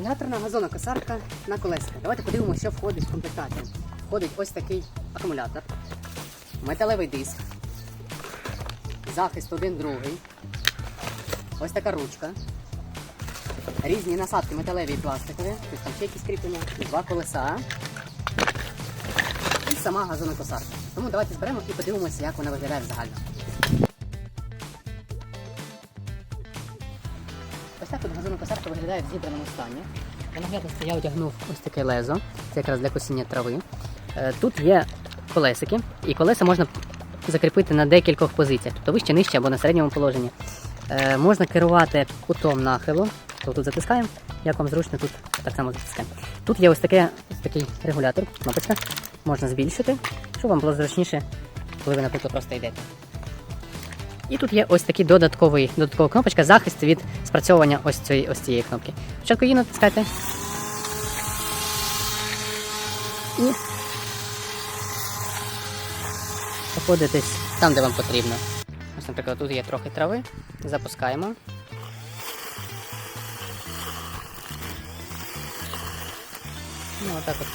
Акумуляторна газонокосарка на колесах. Давайте подивимося, що входить в комплектацію. Входить ось такий акумулятор, металевий диск, захист один другий, ось така ручка, різні насадки металеві і пластикові, тобто там ще якісь кріплення, два колеса і сама газонокосарка. Тому давайте зберемо і подивимося, як вона виглядає взагалі. Ось так от газонокосарка виглядає в зібраному стані. Для наглядності я одягнув ось таке лезо, це якраз для косіння трави. Е, Тут є колесики, і колеса можна закріпити на декількох позиціях, тобто вище, нижче або на середньому положенні. Е, Можна керувати кутом нахилу, тобто тут затискаємо, як вам зручно, тут так само затискаємо. Тут є ось, таке, ось такий регулятор, кнопочка, можна збільшити, щоб вам було зручніше, коли ви, наприклад, просто йдете. І тут є ось такий додатковий, додаткова кнопочка захист від спрацьовування ось цієї, ось цієї кнопки. Спочатку її натискайте. І знаходитесь там, де вам потрібно. Ось, наприклад, тут є трохи трави. Запускаємо. Ну, отак от